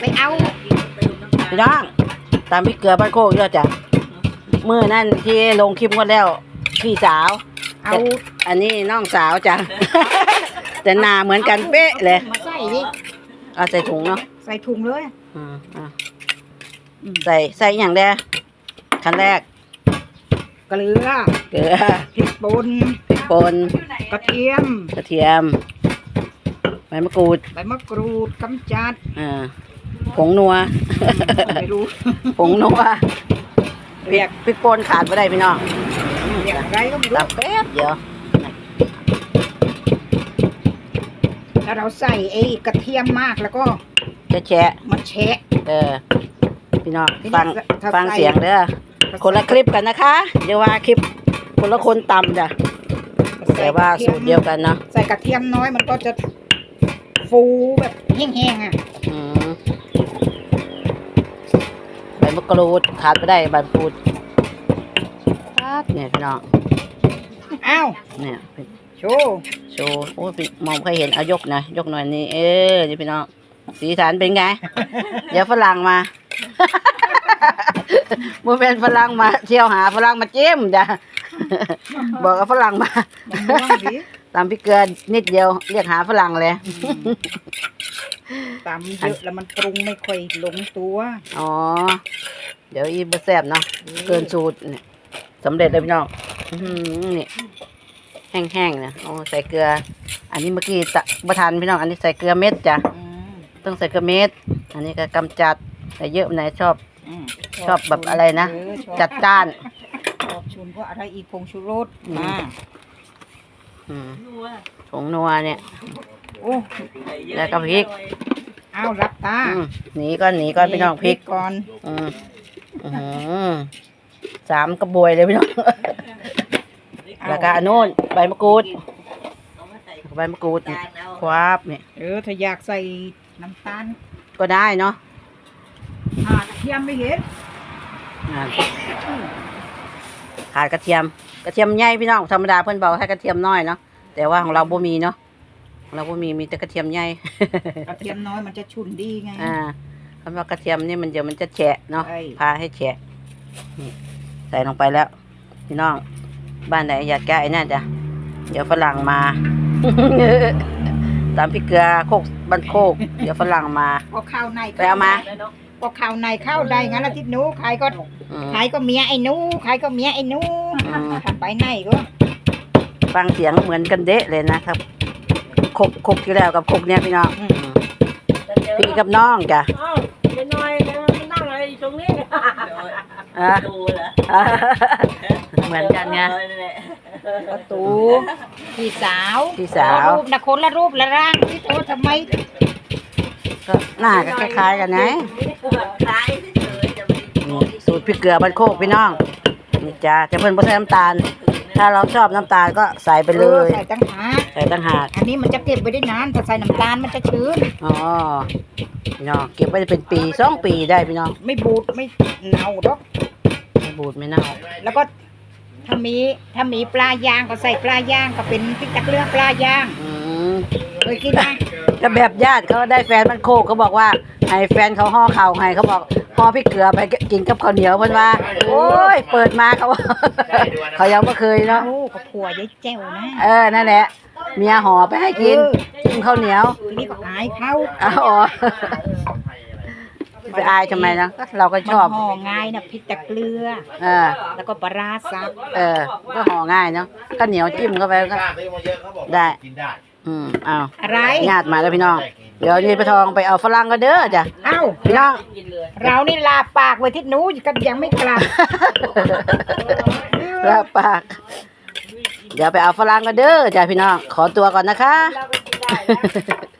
ไปเอาพี่น้องตามพี่เกลือบ้านโคกเยอะจ้ะมือนั่นที่ลงคลิปงวดแล้ว พี่สาวเอาอันนี้น้องสาวจ้ะแต่หน้าเหมือนกันเป๊ะเลยมาใส่ดิเอาใส่ถุงเนาะใส่ถุงเลยอ่าอ่าใส่ใส่อย่างแรกขั้นแรกเกลือเกลือพริกป่นป่นกระเทียมกระเทียมใบมะกรูดใบมะกรูดกำจัดอ่า ผงนัว ไม่รู้ ผงนัวพริเรียกกพริกป่นขาดไม่ได้พี่น้องเรียกอะไรก็ไม่รู้ตับแป๊บเดียวถ้าเราใส่ไอ้กระเทียมมากแล้วก็จะแฉะมันแฉะ เออ พี่น้องทีนี้ฟังถ้าฟังใส่ เสียงเด้อคนละคลิปกันนะคะเดี๋ยวว่าคลิปคนละคนตำจ้ะแต่ว่าสูตรเดียวกันเนาะใส่กระเทียมน้อยมันก็จะฟูแบบแห้งๆอะ อืมใบมะกรูดขาดไม่ได้ใบมะกรูดปั๊บเนี่ยพี่น้องอ้าวเนี่ยโชว์โชว์โอ้ยพี่มองไม่เคยเห็นเอายกหนะยกหน่อยนี่เออนี่พี่น้องสีสันเป็นไง เดี๋ยวฝรั่งมาโมเป็นฝรั่งมา เที่ยวหาฝรั่งมาจิ้มจ้ะบอกกับฝรั่งมา มันม่วงดิตามพี่เกลือนิดเดียวเรียกหาฝรั่งเลย ตำเยอะแล้วมันปรุงไม่ค่อยลงตัวอ๋อ เดี๋ยวอีบแซบเนาะเกินสูตรเนี่ยสำเร็จเลยพี่น้องอื้อหือนี่แห้งๆนะโอ้ใส่เกลือ อันนี้เมื่อกี้ตะประทานพี่น้องอันนี้ใส่เกลือเม็ดจ้ะอืมต้องใส่เกลือเม็ด อันนี้ก็กำจัดใส่เยอะไหนชอบมชอบแบบอะไรนะเออชอบจัดจ้าน ชอบชุนก็อะไรอีกผงชูรสอืม มา อืมผงนัวเนี่ย โอ้แล้วก็พริก เอารับตาอืมหนีก่อนหนีก่อนพี่น้องพริกก่อน อืมอื้อหือสามกระบวยเลยพี่น้องเอาแล้วก็อันนู้นใบมะกรูดใบมะกรูดนี่ควับเนี่ยเออ ถ้าอยากใส่น้ำตาลก็ได้เนาะอ่ากระเทียมไม่เห็นอ่า ขาดกระเทียม กระเทียมใหญ่พี่น้องธรรมดาเพิ่นบอกให้กระเทียมน้อยเนาะแต่ว่าของเราบ่มีเนาะของเราบ่มีมีแต่กระเทียมใหญ่ กระเทียมน้อยมันจะชุนดีไง อ่าคำว่ากระเทียมนี่มันเดี๋ยวมันจะแฉะเนาะใช่ พาให้แฉะนี่ใส่ลงไปแล้ว พี่น้อง บ้านไหนอยากแก้ไอ้นั่นจ้ะเดี๋ยวฝรั่งมา ตามพี่เกลือโคกบ้านโคก เดี๋ยวฝรั่งมา พอข้าวในไปเอามาพ อข้าวในเข้าได้งั้นอาทิตย์หนูใครก็อืมใครก็เมียไอ้หนูใครก็เมียไอ้หนูอืมทำไปไหนก็ฟังเสียงเหมือนกันเดะเลยนะครับโคกโคกที่แล้วกับโคกเนี้ยพี่น้องอืมพี่กับน้องจ้ะอ้าวไปหน่อยเดี๋ยวมันนั่งอะไรอยู่ตรงนี้อะดูเหรอเหมือนกันไง ประตูพี่สาวพี่สาว รูปนะคนละรูปละร่างที่โตทำไม ก็หน้าก็คล้ายๆกันไงคล้ายเฉยๆจะไม่นี่สูตรพริกเกลือบ้านโคกพี่น้องนี่จ้าจะเพิ่นบ่ใส่น้ำตาล ถ้าเราชอบน้ำตาลก็ใส่ไปเลออยใส่ตั้งหากใส่ตั้งหากอันนี้มันจะเก็บไว้ได้นานถ้าใส่น้ำตาลมันจะชื้น อ๋อพี่น้องเก็บไว้เป็นปีสองปีได้พี่น้องไม่บูดไม่เน่าดอก ไม่บูดไม่เน่าแล้วก็ถ้ามีถ้ามีปลาย่างก็ใส่ปลาย่างก็เป็นพริกตะเกลือปลาย่างอืมเคยกินไหม ก็แบบญาติเขาได้แฟนมันโคกเขาบอกว่าให้แฟนเขาห่อข้าวให้เขาบอกห่อพริกเกลือไปกินกับข้าวเหนียวเพิ่นว่า โอ้ย เปิดมาเขาว่าเขายังไม่เคยเนาะ โอ้ก็ผัวยายแจ้วนะเออ นั่นแหละ เมียห่อไปให้กินเออกินข้าวเหนียวทีนี้ก็อายเขาอ๋อไปอายทำไมนะก็เราก็มันชอบห่อง่ายนะพริกตะเกลือเออแล้วก็ปลาร้าซับเออ ก็ห่อง่ายเนาะข้าวเหนียวจิ้มเข้าไปก็ได้กินได้ อืมอ้าวอะไร ญาติมาแล้วพี่น้อง เดี๋ยวนี่ไปทองไปเอาฝรั่งก็เด้อจ้ะ เอ้า พี่น้องกินเลยเรานี่ลาปากไว้ที่หนูก็ยังไม่กลับ รับปาก เดี๋ยวไปเอาฝรั่งก็เด้อจ้ะพี่น้อง ขอตัวก่อนนะคะเราก็กินได้นะ